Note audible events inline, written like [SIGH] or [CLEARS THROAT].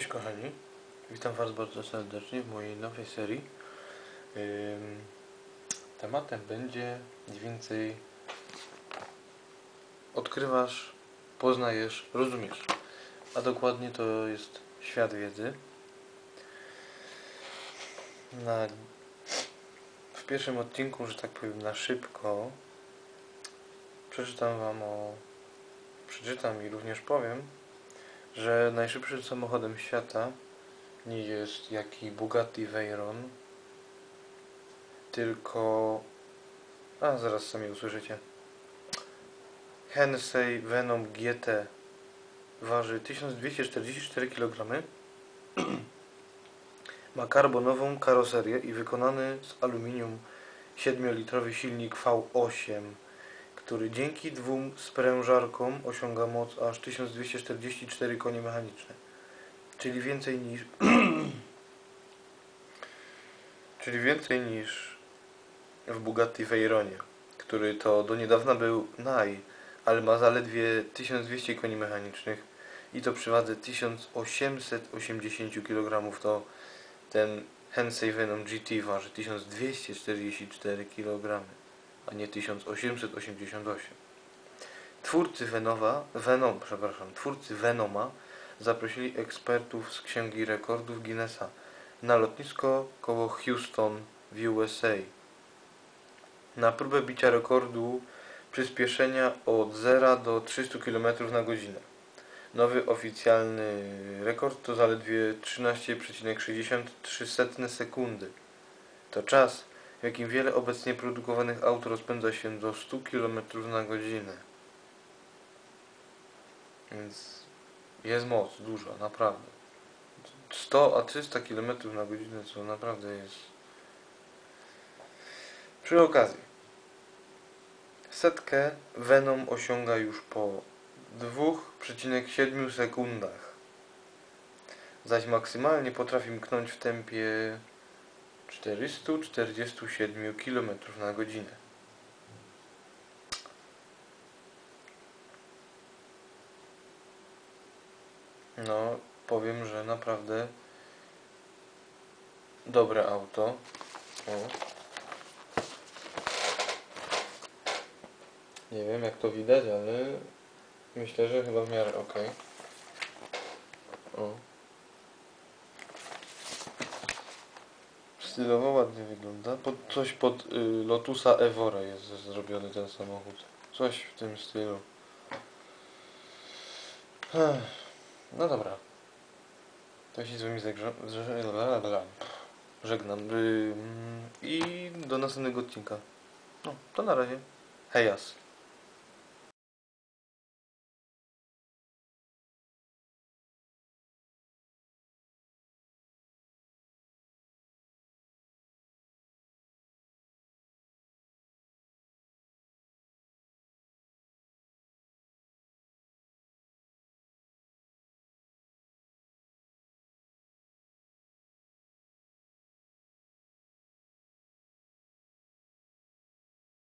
Cześć kochani, witam Was bardzo serdecznie w mojej nowej serii. Tematem będzie mniej więcej odkrywasz, poznajesz, rozumiesz. A dokładnie to jest świat wiedzy. Na, w pierwszym odcinku, że tak powiem na szybko, przeczytam Wam o przeczytam i również powiem, że najszybszym samochodem świata nie jest jaki Bugatti Veyron, tylko... A, zaraz sami usłyszycie. Hensei Venom GT waży 1244 kg. [CLEARS THROAT] Ma karbonową karoserię i wykonany z aluminium 7-litrowy silnik V8 który dzięki dwóm sprężarkom osiąga moc aż 1244 konie mechaniczne. Czyli więcej niż [CLEARS THROAT] czyli więcej niż w Bugatti Veyronie, który to do niedawna był naj, ale ma zaledwie 1200 koni mechanicznych i to przy wadze 1880 kg to ten Hensei Venom GT waży 1244 kg a nie 1888. Twórcy Venoma, Venom, przepraszam, twórcy Venoma zaprosili ekspertów z Księgi Rekordów Guinnessa na lotnisko koło Houston w USA na próbę bicia rekordu przyspieszenia od 0 do 300 km na godzinę. Nowy oficjalny rekord to zaledwie 13,63 sekundy. To czas, w jakim wiele obecnie produkowanych aut rozpędza się do 100 km na godzinę. Więc jest moc duża, naprawdę. 100 a 300 km na godzinę to naprawdę jest. Przy okazji, setkę Venom osiąga już po 2,7 sekundach. Zaś maksymalnie potrafi mknąć w tempie 447 km na godzinę. No, powiem, że naprawdę dobre auto. O. Nie wiem jak to widać, ale myślę, że chyba w miarę ok. O. Stylowo ładnie wygląda. Pod, coś pod y, Lotusa Evora jest zrobiony ten samochód. Coś w tym stylu. Ech, No dobra. To się z wami żegnam. Y, I do następnego odcinka. No, to na razie. Hejas.